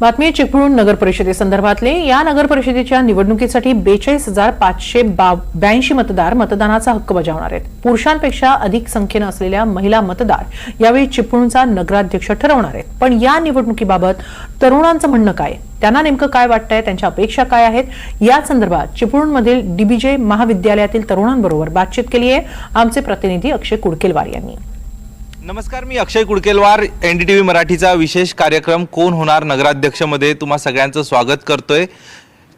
बातमी चिपळूण नगर परिषदेसंदर्भातले. या नगर परिषदेच्या निवडणुकीसाठी बेचाळीस हजार पाचशे ब्याऐंशी मतदार मतदानाचा हक्क बजावणार आहेत. पुरुषांपेक्षा अधिक संख्येनं असलेल्या महिला मतदार यावेळी चिपळूणचा नगराध्यक्ष ठरवणार आहेत. पण या निवडणुकीबाबत तरुणांचं म्हणणं काय? त्यांना नेमकं काय वाटतंय? त्यांच्या अपेक्षा काय आहेत? या संदर्भात चिपळूणमधील डीबीजे महाविद्यालयातील तरुणांबरोबर बातचीत केली आहे आमचे प्रतिनिधी अक्षय कुडकेलवार यांनी. नमस्कार मी Akshay Kudkelwar N D T V मराठीचा विशेष कार्यक्रम कोण होणार नगराध्यक्षमध्ये तुम्हा सगळ्यांचं स्वागत करतोय.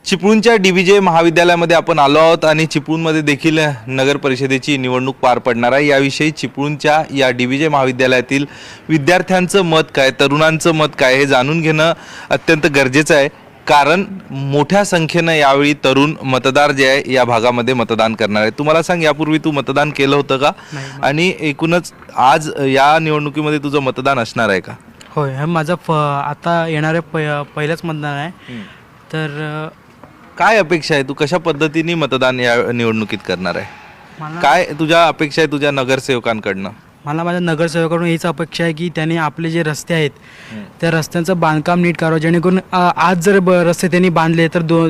चिपळूणच्या डी व्ही जे महाविद्यालयामध्ये आपण आलो आहोत आणि चिपळूणमध्ये देखील नगर परिषदेची निवडणूक पार पडणार आहे. याविषयी चिपळूणच्या या डी व्ही जे महाविद्यालयातील विद्यार्थ्यांचं मत काय तरुणांचं मत काय हे जाणून घेणं अत्यंत गरजेचं आहे. कारण मोठ्या संख्येनं यावेळी तरुण मतदार जे आहे या भागामध्ये मतदान करणार आहे. तुम्हाला सांग यापूर्वी तू मतदान केलं होतं का? आणि एकूणच आज या निवडणुकीमध्ये तुझं मतदान असणार आहे का? होय हे माझं फ आता येणारे प पहिलंच मतदान आहे. तर काय अपेक्षा आहे? तू कशा पद्धतीने मतदान या निवडणुकीत करणार आहे? मला काय तुझ्या अपेक्षा आहे तुझ्या नगरसेवकांकडनं? मला माझ्या नगरसेवकाकडून हीच अपेक्षा आहे की त्यांनी आपले जे रस्ते आहेत त्या रस्त्यांचं बांधकाम नीट करावं. जेणेकरून आज जर ब रस्ते त्यांनी बांधले तर दो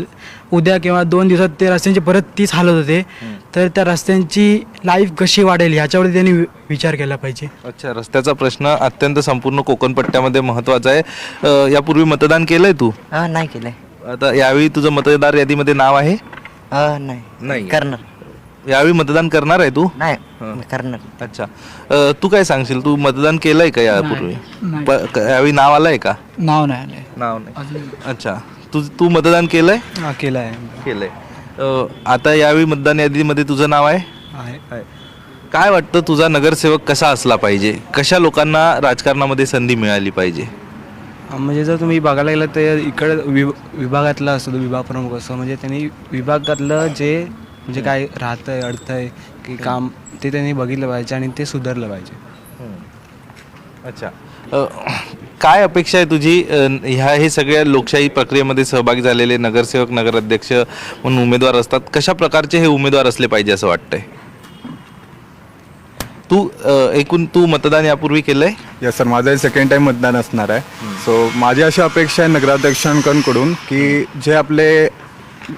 उद्या किंवा दोन दिवसात ते रस्त्यांची परत तीच हालत होते. तर त्या रस्त्यांची लाईफ कशी वाढेल ह्याच्यावरती त्यांनी वि- विचार केला पाहिजे. अच्छा रस्त्याचा प्रश्न अत्यंत संपूर्ण कोकण पट्ट्यामध्ये महत्त्वाचा आहे. अं, यापूर्वी मतदान केलंय तू? हा नाही केलंय. आता यावेळी तुझं मतदार यादीमध्ये नाव आहे? हा नाही. नाही. करणार यावेळी मतदान करणार आहे तू? नाही. मी करणार. अच्छा. अ, तू काय सांगशील? तू मतदान केलंय का यापूर्वी? प- क- यावेळी नाव आलंय का? नाव नाही आले नाव नाही. अच्छा. तू तू मतदान केलंय? हां केलं आहे केलंय. अ, आता यावेळी मतदान यादीमध्ये तुझं नाव आहे? आहे. काय वाटतं तुझा नगरसेवक कसा असला पाहिजे? कशा लोकांना राजकारणामध्ये संधी मिळाली पाहिजे? म्हणजे जर तुम्ही बघायला गेलं तर इकडं विभ विभागातला असतो तो विभाग प्रमुख असतो म्हणजे त्यांनी विभागातलं जे म्हणजे काय राहतं आहे अडथं आहे की काम ते त्यांनी बघितलं पाहिजे आणि ते सुधारलं पाहिजे. अच्छा. अ, काय अपेक्षा आहे तुझी? अ, ह्या हे सगळ्या लोकशाही प्रक्रियेमध्ये सहभागी झालेले नगरसेवक नगराध्यक्ष म्हणून उमेदवार असतात. कशा प्रकारचे हे उमेदवार असले पाहिजे असं वाटतंय? तू अ, एकूण तू मतदान यापूर्वी केलंय? यस सर माझं हे सेकंड टाइम मतदान असणार आहे. सो माझी अशी अपेक्षा आहे नगराध्यक्षांकडून की जे आपले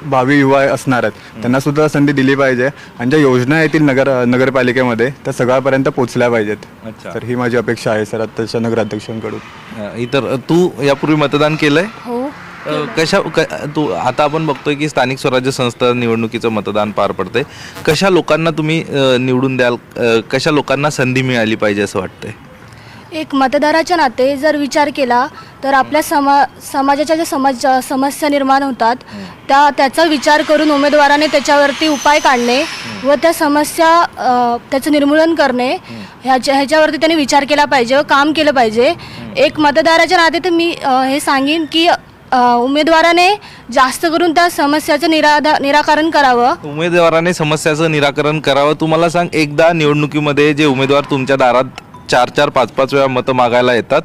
भावी युवा असणार आहेत. त्यांना सुद्धा संधी दिली पाहिजे. आणि ज्या योजना येतील नगर नगरपालिकेमध्ये त्या सगळ्यापर्यंत पोचल्या पाहिजेत. अच्छा. तर ही माझी अपेक्षा आहे सर आत्ताच्या नगराध्यक्षांकडून. इतर तू यापूर्वी मतदान केलंय? हो कशा क- तू आता आपण बघतोय की स्थानिक स्वराज्य संस्था निवडणुकीचं मतदान पार पडतंय. कशा लोकांना तुम्ही निवडून द्याल कशा लोकांना संधी मिळाली पाहिजे असं वाटतंय? एक मतदाराच्या नाते जर विचार केला तर आपल्या समा समाजाच्या ज्या समाज समस्या निर्माण होतात त्या त्याचा विचार करून उमेदवाराने त्याच्यावरती उपाय काढणे व त्या समस्या त्याचं निर्मूलन करणे ह्याच्या ह्याच्यावरती त्यांनी विचार केला पाहिजे व काम केलं पाहिजे. एक मतदाराच्या नाते तर मी हे सांगेन की उमेदवाराने जास्त करून त्या समस्याचं निराधा निराकरण करावं. उमेदवाराने समस्याचं निराकरण करावं. तुम्हाला सांग एकदा निवडणुकीमध्ये जे उमेदवार तुमच्या दारात चार चार पाच पाच वेळा मतं मागायला येतात.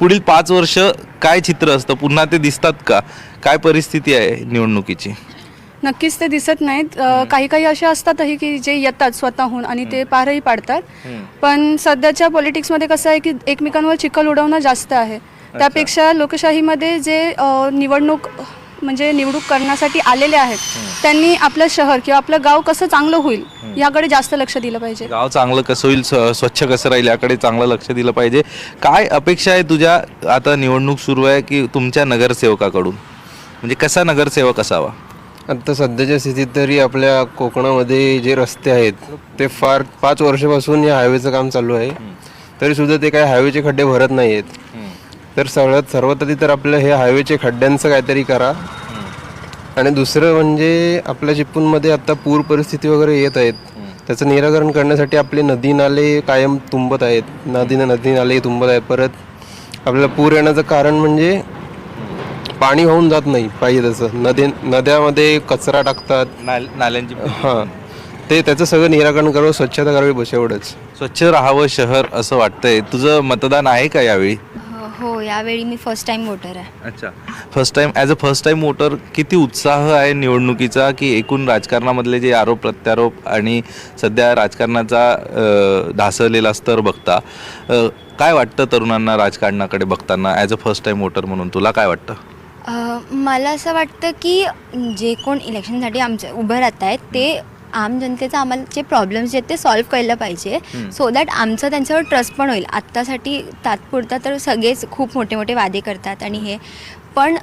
पुढील पाच वर्ष काय चित्र असतं? पुन्हा ते दिसतात का? काय परिस्थिती आहे निवडणुकीची? नक्कीच ते दिसत नाहीत. अ, काही काही असे असतातही की जे येतात स्वतःहून आणि ते पारही पाडतात. पण सध्याच्या पॉलिटिक्समध्ये कसं आहे की एकमेकांवर चिखल उडवणं जास्त आहे. त्यापेक्षा लोकशाहीमध्ये जे अ, निवडणूक म्हणजे निवडणूक करण्यासाठी आलेले आहेत. त्यांनी आपलं शहर किंवा आपलं गाव कसं चांगलं होईल याकडे जास्त लक्ष दिलं पाहिजे. गाव चांगलं कसं होईल स्व- स्वच्छ कसं राहील याकडे चांगलं लक्ष दिलं पाहिजे. काय अपेक्षा आहे तुझ्या आता निवडणूक सुरू आहे की तुमच्या नगरसेवकाकडून? म्हणजे कसा नगरसेवक असावा? आता सध्याच्या स्थितीत तरी आपल्या कोकणामध्ये जे रस्ते आहेत ते फार पाच वर्षापासून या हायवेचं काम चालू आहे. तरी सुद्धा ते काही हायवेचे खड्डे भरत नाही आहेत तर सगळ्यात सर्वात आधी तर आपलं हे हायवेचे खड्ड्यांचं काहीतरी करा. आणि दुसरं म्हणजे आपल्या चिपळूणमध्ये आता पूर परिस्थिती वगैरे येत आहेत. त्याचं निराकरण करण्यासाठी आपले नदी नाले कायम तुंबत आहेत. नदी नदी नाले तुंबत आहेत. परत आपल्याला पूर येण्याचं कारण म्हणजे पाणी वाहून जात नाही पाहिजे तसं. नदी नद्यामध्ये कचरा टाकतात. नाल नाल्यांची हां. ते त्याचं सगळं निराकरण करावं स्वच्छता करावी बस एवढंच. स्वच्छ राहावं शहर असं वाटतंय. तुझं मतदान आहे का यावेळी? हो यावेळी मी फर्स्ट टाइम वोटर आहे. अच्छा. First time as a first time voter किती उत्साह आहे निवडणुकीचा की एकूण राजकारणामधले जे आरोप प्रत्यारोप आणि सध्या राजकारणाचा अ, ढासळलेला स्तर बघता अ, काय वाटतं तरुणांना राजकारणाकडे बघताना as a first time voter म्हणून? तुला काय वाटतं? अ, मला असं वाटतं की जे कोण इलेक्शनसाठी आमचे उभं राहत आहेत ते आम जनतेचा आम्हाला जे प्रॉब्लेम्स आहेत ते सॉल्व्ह केलं पाहिजे. सो दॅट आमचं त्यांच्यावर ट्रस्ट पण होईल. आत्तासाठी तात्पुरता तर सगळेच खूप मोठे मोठे वादे करतात आणि हे. पण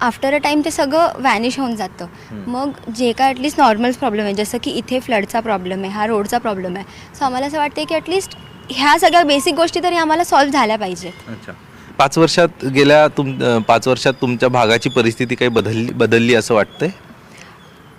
आफ्टर अ टाईम ते सगळं वॅनिश होऊन जातं. मग जे काय ॲटलिस्ट नॉर्मल प्रॉब्लेम आहे जसं की इथे फ्लडचा प्रॉब्लेम आहे हा रोडचा प्रॉब्लेम आहे. सो आम्हाला असं वाटतं की ॲटलिस्ट ह्या सगळ्या बेसिक गोष्टी तरी आम्हाला सॉल्व्ह झाल्या पाहिजेत. अच्छा. पाच वर्षात गेल्या तुम पाच वर्षात तुमच्या भागाची परिस्थिती काही बदलली बदलली असं वाटतंय?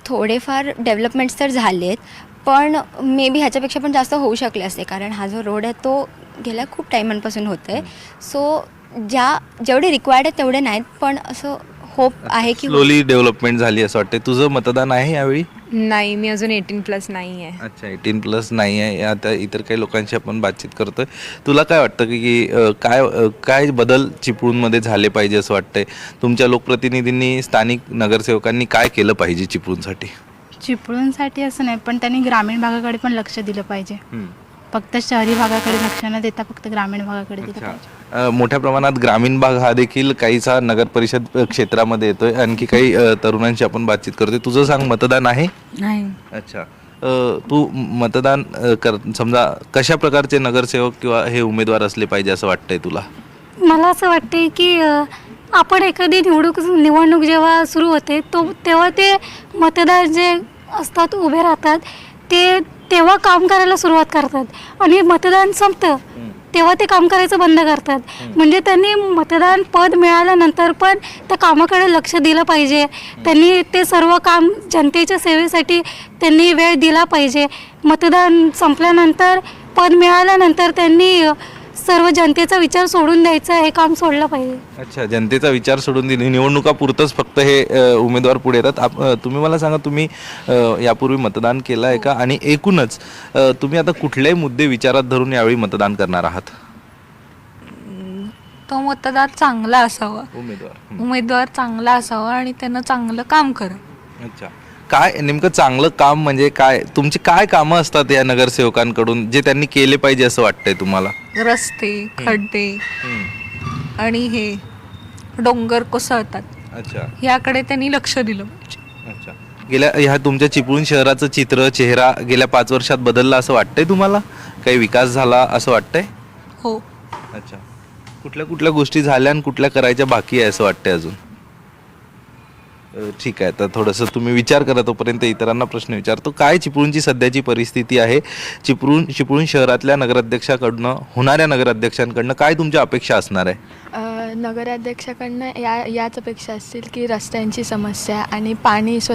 थोडेफार डेव्हलपमेंट्स तर झालेत पण मे बी ह्याच्यापेक्षा पण जास्त होऊ शकले असते कारण हा जो रोड आहे तो गेल्या खूप टायमांपासून होतो आहे सो ज्या जेवढे रिक्वायर्ड आहेत तेवढे नाहीत पण असं होप आहे की स्लोली डेव्हलपमेंट झाली असं वाटतंय. तुझं मतदान आहे यावेळी? नाही मी अजून एटीन प्लस नाही आहे. अच्छा एटीन प्लस नाही आहे. आता इतर काही लोकांशी आपण बातचीत करतोय. तुला काय वाटतं की की, अ, काय अ, काय बदल चिपळूणमध्ये झाले पाहिजे असं वाटतंय? तुमच्या लोकप्रतिनिधींनी स्थानिक नगरसेवकांनी काय केलं पाहिजे चिपळूणसाठी? चिपळूणसाठी असं नाही पण त्यांनी ग्रामीण भागाकडे पण लक्ष दिलं पाहिजे. फक्त शहरी भागाकडे लक्ष न देता फक्त ग्रामीण भागाकडे दिलं अच्छा. पाहिजे. मोठ्या प्रमाणात ग्रामीण भाग हा देखील काहीसा नगर परिषद क्षेत्रामध्ये येतोय. आणखी काही अ, तरुणांशी आपण बातचीत करतोय. तुझं सांग मतदान आहे? नाही. अच्छा. अ, तू मतदान अ, कर समजा कशा प्रकारचे नगरसेवक किंवा हे उमेदवार असले पाहिजे असं वाटतंय तुला? मला असं वाटते की अ, आपण एखादी निवडणूक निवडणूक जेव्हा सुरू होते तो तेव्हा ते मतदार जे असतात उभे राहतात ते तेव्हा काम करायला सुरुवात करतात. आणि मतदान संपतं. तेव्हा ते काम करायचं बंद करतात. म्हणजे त्यांनी मतदान पद मिळाल्यानंतर पण त्या कामाकडे लक्ष दिलं पाहिजे. त्यांनी ते सर्व काम जनतेच्या सेवेसाठी त्यांनी वेळ दिला पाहिजे. मतदान संपल्यानंतर पद मिळाल्यानंतर त्यांनी सर्व जनतेचा विचार सोडून द्यायचा हे काम सोडलं पाहिजे. अच्छा जनतेचा विचार सोडून दिली. निवडणुका पुरतच फक्त हे अ, उमेदवार पुढे येतात. आप- अ, तुम्ही मला सांगा तुम्ही अ, यापूर्वी मतदान केलं आहे का? आणि एकूणच अ, तुम्ही आता कुठलेही मुद्दे विचारात धरून यावेळी मतदान करणार आहात? तो मतदार चांगला असावा. उमेदवार. उमेदवार चांगला असावा आणि त्यानं चांगलं काम करावं. अच्छा. काय नेमकं चांगलं काम म्हणजे काय? तुमची काय कामं असतात या नगरसेवकांकडून जे त्यांनी केले पाहिजे असं वाटतंय तुम्हाला? रस्ते खड्डे आणि हे डोंगर कोसळतात. अच्छा. याकडे त्यांनी लक्ष दिलं पाहिजे. अच्छा. गेल्या ह्या तुमच्या चिपळूण शहराचं चित्र चेहरा गेल्या पाच वर्षात बदलला असं वाटतंय तुम्हाला? काही विकास झाला असं वाटतंय? हो. अच्छा. कुठल्या कुठल्या गोष्टी झाल्या आणि कुठल्या करायच्या बाकी आहे असं वाटतंय अजून? ठीक आहे. तर थोडंसं तुम्ही विचार करा तोपर्यंत इतरांना प्रश्न विचारतो. काय चिपळूणची सध्याची परिस्थिती आहे? चिपळूण चिपळूण शहरातल्या नगराध्यक्षाकडनं होणाऱ्या नगराध्यक्षांकडनं काय तुमच्या अपेक्षा असणार आहे? नगराध्यक्षाकडनं या याच अपेक्षा असतील की रस्त्यांची समस्या आणि पाणी स्व